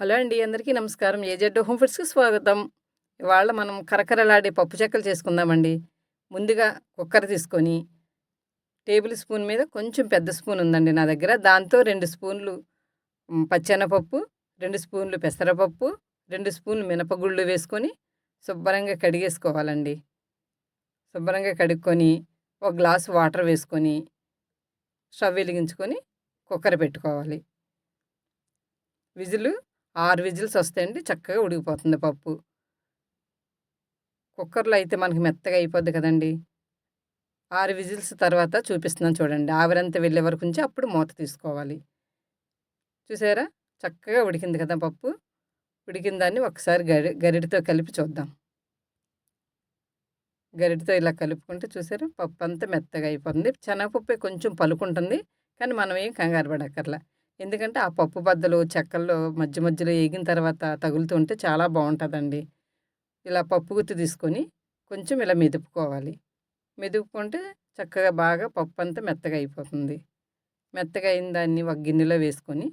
Hello అండి అందరికీ నమస్కారం. ఏజెడ్ హోమ్ ఫుడ్స్కి స్వాగతం. ఇవాళ మనం కరకరలాడే పప్పు చెక్కలు చేసుకుందామండి. ముందుగా కుక్కర్ తీసుకొని టేబుల్ స్పూన్ మీద కొంచెం పెద్ద స్పూన్ ఉందండి నా దగ్గర. దాంతో రెండు స్పూన్లు పచ్చెనపప్పు రెండు స్పూన్లు పెసరపప్పు రెండు స్పూన్లు మినపగుళ్ళు వేసుకొని శుభ్రంగా కడిగేసుకోవాలండి. శుభ్రంగా కడుక్కొని ఒక గ్లాసు వాటర్ వేసుకొని స్టవ్ వెలిగించుకొని కుక్కర్ పెట్టుకోవాలి. విజులు ఆరు విజిల్స్ వస్తాయండి చక్కగా ఉడికిపోతుంది పప్పు. కుక్కర్లో అయితే మనకి మెత్తగా అయిపోద్ది కదండి. ఆరు విజిల్స్ తర్వాత చూపిస్తున్నాను చూడండి. ఆవిరంతా వెళ్ళే వరకు ఉంచి అప్పుడు మూత తీసుకోవాలి. చూసారా? చక్కగా ఉడికింది కదా పప్పు. ఉడికిన దాన్ని ఒకసారి గరి గరిటతో కలిపి చూద్దాం. గరిటతో ఇలా కలుపుకుంటే చూసారా? పప్పు అంతా మెత్తగా అయిపోతుంది. శనగపప్పు కొంచెం పలుకుంటుంది కానీ మనం ఏం కంగారు పడక్కర్లా. ఎందుకంటే ఆ పప్పు బద్దలు చెక్కల్లో మధ్య మధ్యలో ఏగిన తర్వాత తగులుతుంటే చాలా బాగుంటుందండి. ఇలా పప్పు గుత్తి తీసుకొని కొంచెం ఇలా మెదుపుకోవాలి. మెదుపుకుంటే చక్కగా బాగా పప్పు అంతా మెత్తగా అయిపోతుంది. మెత్తగా అయిన దాన్ని ఒక గిన్నెలో వేసుకొని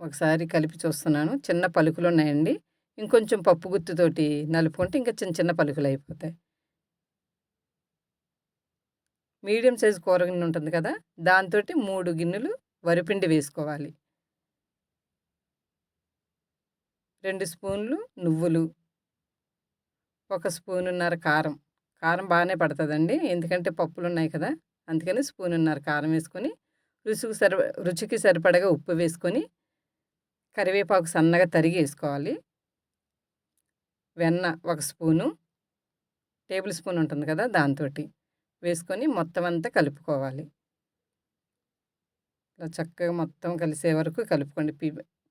ఒకసారి కలిపి చూస్తున్నాను. చిన్న పలుకులు ఉన్నాయండి. ఇంకొంచెం పప్పు గుత్తుతోటి నలుపుకుంటే ఇంకా చిన్న చిన్న పలుకులు అయిపోతాయి. మీడియం సైజు కూర గిన్నె ఉంటుంది కదా దాంతో మూడు గిన్నెలు వరిపిండి వేసుకోవాలి. రెండు స్పూన్లు నువ్వులు. ఒక స్పూనున్నర కారం. కారం బాగానే పడుతుందండి. ఎందుకంటే పప్పులు ఉన్నాయి కదా. అందుకని స్పూనున్నర కారం వేసుకొని రుచికి సరి రుచికి సరిపడగా ఉప్పు వేసుకొని కరివేపాకు సన్నగా తరిగి వేసుకోవాలి. వెన్న ఒక స్పూను టేబుల్ స్పూన్ ఉంటుంది కదా దాంతో వేసుకొని మొత్తం అంతా కలుపుకోవాలి. ఇలా చక్కగా మొత్తం కలిసే వరకు కలుపుకోండి. పి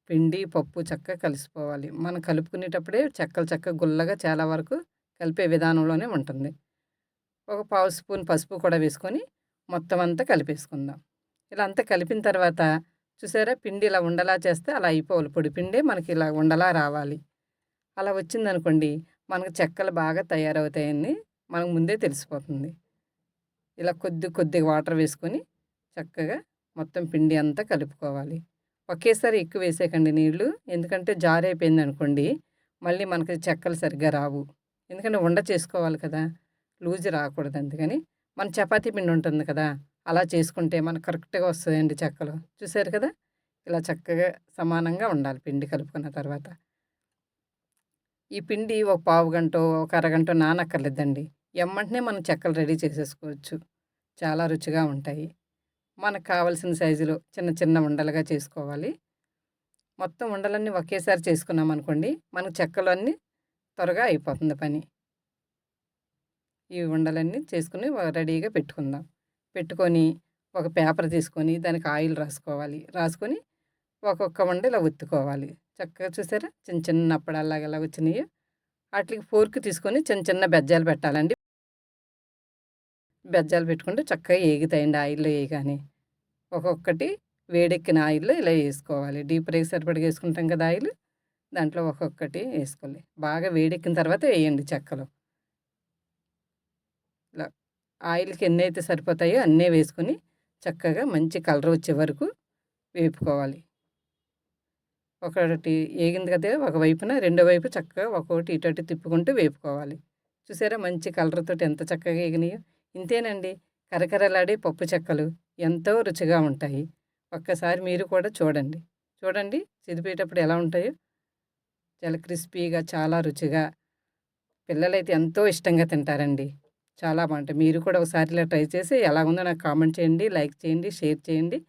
పిండి పప్పు చక్కగా కలిసిపోవాలి. మనం కలుపుకునేటప్పుడే చెక్కలు చక్కగా గుల్లగా చాలా వరకు కలిపే విధానంలోనే ఉంటుంది. ఒక పావు స్పూన్ పసుపు కూడా వేసుకొని మొత్తం అంతా కలిపేసుకుందాం. ఇలా అంతా కలిపిన తర్వాత చూసారా? పిండి ఇలా ఉండలా చేస్తే అలా అయిపోవాలి. పొడి పిండే మనకి ఇలా ఉండలా రావాలి. అలా వచ్చిందనుకోండి మనకు చెక్కలు బాగా తయారవుతాయని మనకు ముందే తెలిసిపోతుంది. ఇలా కొద్ది కొద్దిగా వాటర్ వేసుకొని చక్కగా మొత్తం పిండి అంతా కలుపుకోవాలి. ఒకేసారి ఎక్కువ వేసేయకండి నీళ్ళు ఎందుకంటే జారైపోయింది అనుకోండి మళ్ళీ మనకి చెక్కలు సరిగ్గా రావు. ఎందుకంటే ఉండ చేసుకోవాలి కదా లూజ్ రాకూడదు అందుకని. మన చపాతీ పిండి ఉంటుంది కదా అలా చేసుకుంటే మనకు కరెక్ట్గా వస్తుందండి చెక్కలు. చూసారు కదా ఇలా చక్కగా సమానంగా ఉండాలి పిండి కలుపుకున్న తర్వాత. ఈ పిండి ఒక పావు గంట ఒక అరగంట నానక్కర్లేదండి. ఎమ్మంటనే మనం చెక్కలు రెడీ చేసేసుకోవచ్చు. చాలా రుచిగా ఉంటాయి. మనకు కావలసిన సైజులో చిన్న చిన్న ఉండలుగా చేసుకోవాలి. మొత్తం ఉండలన్నీ ఒకేసారి చేసుకున్నాం అనుకోండి మనకు చెక్కలు అన్నీ త్వరగా అయిపోతుంది పని. ఈ ఉండలన్నీ చేసుకుని రెడీగా పెట్టుకుందాం. పెట్టుకొని ఒక పేపర్ తీసుకొని దానికి ఆయిల్ రాసుకోవాలి. రాసుకొని ఒక్కొక్క వండ ఇలా ఒత్తుకోవాలి. చక్కగా చూసారా? చిన్న చిన్న అప్పడాలాగా ఎలా వచ్చినాయి. వాటికి ఫోర్క్ తీసుకొని చిన్న చిన్న బెజ్జాలు పెట్టాలండి. బెజ్జాలు పెట్టుకుంటే చక్కగా ఏగుతాయండి ఆయిల్లో వేయగానే ఒక్కొక్కటి వేడెక్కిన ఆయిల్లో ఇలా వేసుకోవాలి. డీప్ ఫ్రైకి సరిపడగా వేసుకుంటాం కదా ఆయిల్ దాంట్లో ఒక్కొక్కటి వేసుకోవాలి. బాగా వేడెక్కిన తర్వాత వేయండి చెక్కలు. ఇలా ఆయిల్కి ఎన్ని అయితే సరిపోతాయో అన్నీ వేసుకొని చక్కగా మంచి కలర్ వచ్చే వరకు వేపుకోవాలి. ఒకటి ఏగింది కదా ఒక వైపున రెండో వైపు చక్కగా ఒక్కొక్కటి ఇటు అటు తిప్పుకుంటూ వేపుకోవాలి. చూసారా మంచి కలర్తో ఎంత చక్కగా ఏగినాయో. ఇంతేనండి. కరకరలాడే పప్పు చెక్కలు ఎంతో రుచిగా ఉంటాయి. ఒక్కసారి మీరు కూడా చూడండి. చూడండి చిదిపేటప్పుడు ఎలా ఉంటాయో. చాలా క్రిస్పీగా చాలా రుచిగా. పిల్లలైతే ఎంతో ఇష్టంగా తింటారండి. చాలా బాగుంటాయి. మీరు కూడా ఒకసారి ఇలా ట్రై చేసి ఎలా ఉందో నాకు కామెంట్ చేయండి లైక్ చేయండి షేర్ చేయండి.